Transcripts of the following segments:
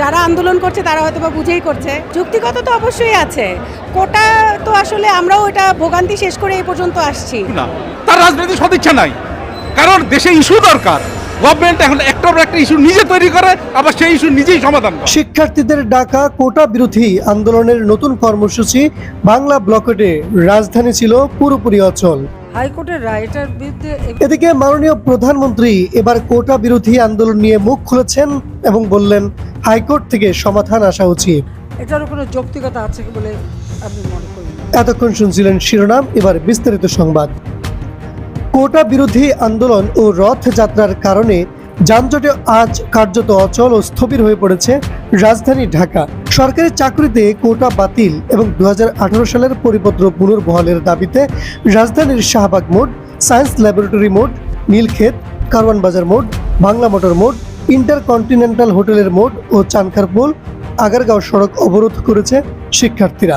যারা আন্দোলন করছে তারা হয়তো বা বুঝেই করছে। যুক্তিগত তো অবশ্যই আছে। কোটা তো আসলে আমরাও এটা ভোগান্তি শেষ করে এই পর্যন্ত আসছি। না তার রাজনৈতিক সদিচ্ছা নাই। কারণ দেশে ইস্যু দরকার। গভর্নমেন্ট এখন একটার পর একটা ইস্যু নিজে তৈরি করে আবার সেই ইস্যু নিজেই সমাধান করে। শিক্ষার্থীদের ডাকা কোটা বিরোধী আন্দোলনের নতুন কর্মসূচি বাংলা ব্লকেটে রাজধানী ছিল পুরোপুরি অচল। হাইকোর্টের রায়টার বিরুদ্ধে এদিকে মাননীয় প্রধানমন্ত্রী এবার কোটা বিরোধী আন্দোলন নিয়ে মুখ খুলেছেন এবং বললেন হাইকোর্ট থেকে সমাধান আসা উচিত। এটারও কোনো যৌক্তিকতা আছে বলে মনে করেন? এতক্ষণ শুনছিলেন শিরোনাম এবার বিস্তারিত সংবাদ। কোটা বিরোধী আন্দোলন ও রথযাত্রার কারণে যানজটে আজ কার্যত অচল ও স্থবির হয়ে পড়েছে রাজধানী ঢাকা। সরকারি চাকরিতে কোটা বাতিল এবং দুহাজার আঠারো সালের পরিপত্র পুনর্বহালের দাবিতে রাজধানীর শাহবাগ মোড়, সায়েন্স ল্যাবরেটরি মোড়, নীলক্ষেত কারওয়ান বাজার মোড়, বাংলা মোটর মোড়, ইন্টারকন্টিনেন্টাল হোটেলের মোড় ও চানখার পোল, আগারগাঁও সড়ক অবরোধ করেছে শিক্ষার্থীরা।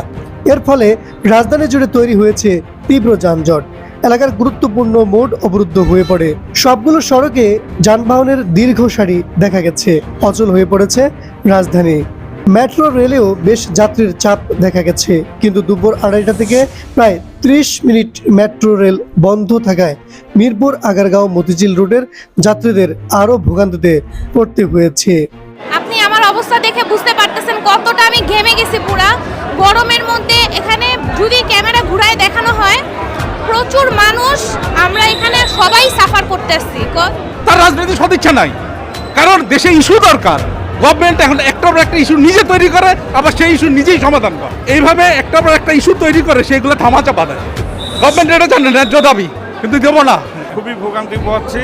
এর ফলে রাজধানী জুড়ে তৈরি হয়েছে তীব্র যানজট। এলাকার গুরুত্বপূর্ণ মোড় অবরুদ্ধ হয়ে পড়ে। সবগুলো সড়কে যানবাহনের দীর্ঘ সারি দেখা গেছে। অচল হয়ে পড়েছে রাজধানী। মেট্রো রেলেও বেশ যাত্রীর চাপ দেখা গেছে কিন্তু দুপুর আড়াইটা থেকে প্রায় ত্রিশ মিনিট মেট্রো রেল বন্ধ থাকায় মিরপুর আগারগাঁও মতিঝিল রোডের যাত্রীদের আরও ভোগান্তিতে পড়তে হয়েছে। আপনি আমার অবস্থা দেখে বুঝতে পারতেছেন কতটা আমি ঘেমে গেছি পুরা। গরমের মধ্যে এখানে যদি ক্যামেরা ঘুরায় দেখানো হয় প্রচুর মানুষ আমরা এখানে সবাই সাফার করতেছি। তার সদিচ্ছা নাই কারণ দেশে ইস্যু দরকার। গভর্নমেন্ট এখন একটার পর একটা ইস্যু নিজে তৈরি করে আবার সেই ইস্যু নিজেই সমাধান করে। এইভাবে একটার পর একটা ইস্যু তৈরি করে সেইগুলো থামা চাপা দেয়। গভর্নমেন্ট এটা জানে ন্যায্য দাবি কিন্তু দেবো না। খুবই ভোগান্তি পাচ্ছি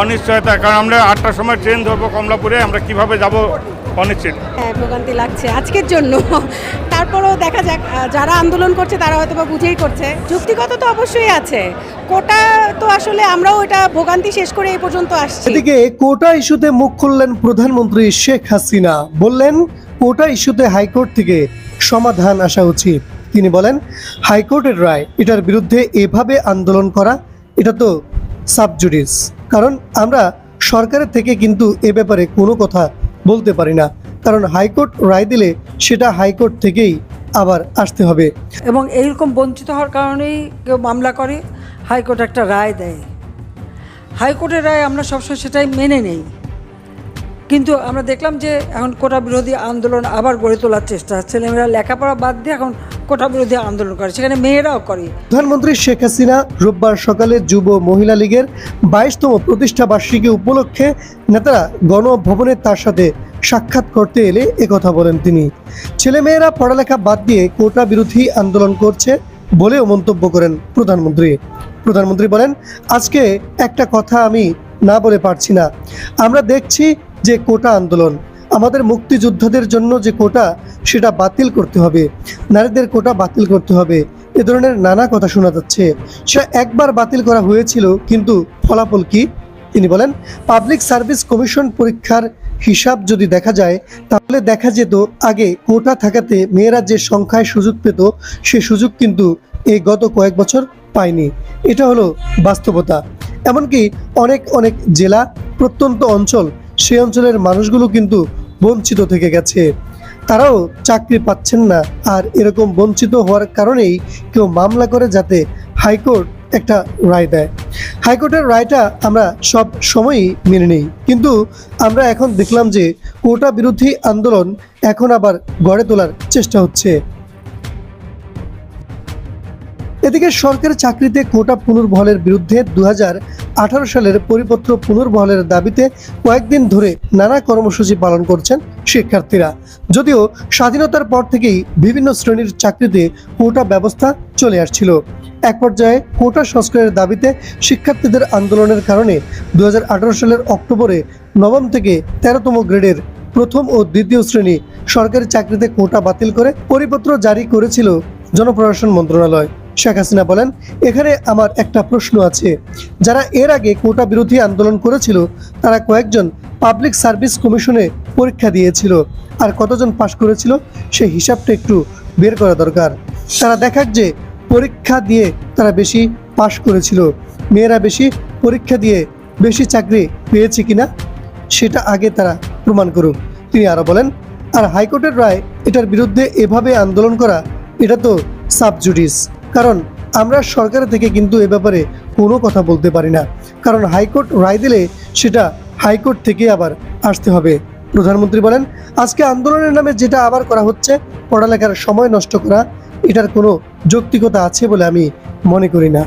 অনিশ্চয়তা কারণ আমরা আটটার সময় ট্রেন ধরবো কমলাপুরে আমরা কীভাবে যাব অনিশ্চিত। হ্যাঁ ভোগান্তি লাগছে আজকের জন্য। তারপরেও দেখা যাক যারা আন্দোলন করছে তারা হয়তো বা বুঝেই করছে। যুক্তিগত তো অবশ্যই আছে। কোটা তো আসলে আমরাও এটা ভোগান্তি শেষ করে এই পর্যন্ত আসছি। এদিকে কোটা ইস্যুতে মুখ খুললেন প্রধানমন্ত্রী শেখ হাসিনা। বললেন, কোটা ইস্যুতে হাইকোর্ট থেকে সমাধান আসা উচিত। তিনি বলেন, হাইকোর্টের রায় এটার বিরুদ্ধে এভাবে আন্দোলন করা, এটা তো সাবজুডিস। কারণ আমরা সরকারের থেকে কিন্তু এ ব্যাপারে কোনো কথা বলতে পারি না। কারণ হাইকোর্ট রায় দিলে সেটা হাইকোর্ট থেকেই আবার আসতে হবে। এবং এইরকম বঞ্চিত হওয়ার কারণেই কেউ মামলা করে হাইকোর্ট একটা রায় দেয়। হাইকোর্টের রায় আমরা সবসময় সেটাই মেনে নেই। কিন্তু আমরা দেখলাম যে এখন কোটা বিরোধী আন্দোলন আবার গড়ে তোলার চেষ্টা ছেলেমেয়েরা লেখাপড়া বাদ দিয়ে এখন কোটা বিরোধী আন্দোলন করে সেখানে মেয়েরাও করে। প্রধানমন্ত্রী শেখ হাসিনা রোববার সকালে যুব মহিলা লীগের বাইশতম প্রতিষ্ঠা বার্ষিকী উপলক্ষে নেতারা গণভবনে তার সাথে সাক্ষাৎ করতে এলে একথা বলেন তিনি। ছেলেমেয়েরা পড়ালেখা বাদ দিয়ে কোটা বিরোধী আন্দোলন করছে বলেও মন্তব্য করেন প্রধানমন্ত্রী। প্রধানমন্ত্রী বলেন, আজকে একটা কথা আমি না বলে পারছি না। আমরা দেখছি যে কোটা আন্দোলন। আমাদের মুক্তিযোদ্ধাদের জন্য যে কোটা, সেটা বাতিল করতে হবে। নারীদের কোটা বাতিল করতে হবে। এ ধরনের নানা কথা শোনা যাচ্ছে। সেটা একবার বাতিল করা হয়েছিল, কিন্তু ফলাফল কি? তিনি বলেন, পাবলিক সার্ভিস কমিশন পরীক্ষার হিসাব যদি দেখা যায়, তাহলে দেখা যেত আগে কোটা থাকাতে মেয়েরা যে সংখ্যায় সুযোগ পেত, সে সুযোগ কিন্তু এই গত কয়েক বছর পায়নি। এটা হলো বাস্তবতা। এমনকি অনেক অনেক জেলা, প্রত্যন্ত অঞ্চল সেই অঞ্চলের মানুষগুলো কিন্তু বঞ্চিত থেকে গেছে। তারাও চাকরি পাচ্ছেন না। আর এরকম বঞ্চিত হওয়ার কারণেই কেউ মামলা করে যাতে হাইকোর্ট একটা রায় দেয়। হাইকোর্টের রায়টা আমরা সব সময়ই মেনে নিই। কিন্তু আমরা এখন দেখলাম যে কোটা বিরোধী আন্দোলন এখন আবার গড়ে তোলার চেষ্টা হচ্ছে। এদিকে সরকারি চাকরিতে কোটা পুনর্বহলের বিরুদ্ধে দু আঠারো সালের পরিপত্র পুনর্বহলের দাবিতে কয়েকদিন ধরে নানা কর্মসূচি পালন করছেন শিক্ষার্থীরা। যদিও স্বাধীনতার পর থেকেই বিভিন্ন শ্রেণির চাকরিতে কোটা ব্যবস্থা চলে আসছিল। এক পর্যায়ে কোটা সংস্কারের দাবিতে শিক্ষার্থীদের আন্দোলনের কারণে দু হাজার আঠেরো সালের অক্টোবরে নবম থেকে তেরোতম গ্রেডের প্রথম ও দ্বিতীয় শ্রেণি সরকারি চাকরিতে কোটা বাতিল করে পরিপত্র জারি করেছিল জনপ্রশাসন মন্ত্রণালয়। শেখ হাসিনা বলেন, এখানে আমার একটা প্রশ্ন আছে। যারা এর আগে কোটা বিরোধী আন্দোলন করেছিল, তারা কয়েকজন পাবলিক সার্ভিস কমিশনে পরীক্ষা দিয়েছিল আর কতজন পাশ করেছিল, সেই হিসাবটা একটু বের করা দরকার। তারা দেখাক যে পরীক্ষা দিয়ে তারা বেশি পাশ করেছিল। মেয়েরা বেশি পরীক্ষা দিয়ে বেশি চাকরি পেয়েছে কিনা সেটা আগে তারা প্রমাণ করুক। তিনি আরও বলেন, আর হাইকোর্টের রায় এটার বিরুদ্ধে এভাবে আন্দোলন করা, এটা তো সাবজুডিস কারণ আমরা সরকার থেকে কিন্তু এ ব্যাপারে কোনো কথা বলতে পারি না। কারণ হাইকোর্ট রায় দিলে সেটা হাইকোর্ট থেকে আবার আসতে হবে। প্রধানমন্ত্রী বলেন, আজকে আন্দোলনের নামে যেটা আবার করা হচ্ছে, পড়ালেখার সময় নষ্ট করা, এটার কোনো যৌক্তিকতা আছে বলে আমি মনে করি না।